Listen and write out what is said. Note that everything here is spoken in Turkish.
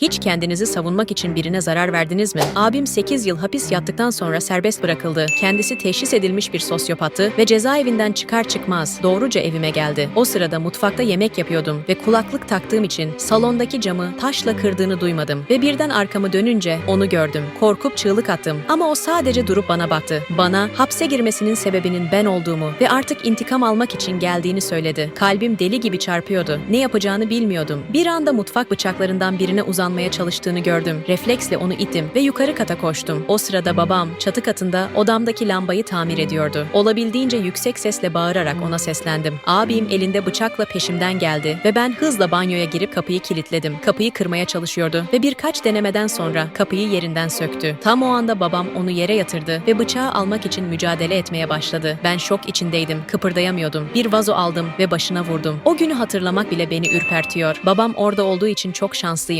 Hiç kendinizi savunmak için birine zarar verdiniz mi? Abim 8 yıl hapis yattıktan sonra serbest bırakıldı. Kendisi teşhis edilmiş bir sosyopattı ve cezaevinden çıkar çıkmaz doğruca evime geldi. O sırada mutfakta yemek yapıyordum ve kulaklık taktığım için salondaki camı taşla kırdığını duymadım ve birden arkamı dönünce onu gördüm. Korkup çığlık attım ama o sadece durup bana baktı. Bana hapse girmesinin sebebinin ben olduğumu ve artık intikam almak için geldiğini söyledi. Kalbim deli gibi çarpıyordu. Ne yapacağını bilmiyordum. Bir anda mutfak bıçaklarından birine uzanmaya çalıştığını gördüm. Refleksle onu ittim ve yukarı kata koştum. O sırada babam çatı katında odamdaki lambayı tamir ediyordu. Olabildiğince yüksek sesle bağırarak ona seslendim. Abim elinde bıçakla peşimden geldi ve ben hızla banyoya girip kapıyı kilitledim. Kapıyı kırmaya çalışıyordu ve birkaç denemeden sonra kapıyı yerinden söktü. Tam o anda babam onu yere yatırdı ve bıçağı almak için mücadele etmeye başladı. Ben şok içindeydim, kıpırdayamıyordum. Bir vazo aldım ve başına vurdum. O günü hatırlamak bile beni ürpertiyor. Babam orada olduğu için çok şanslıyım.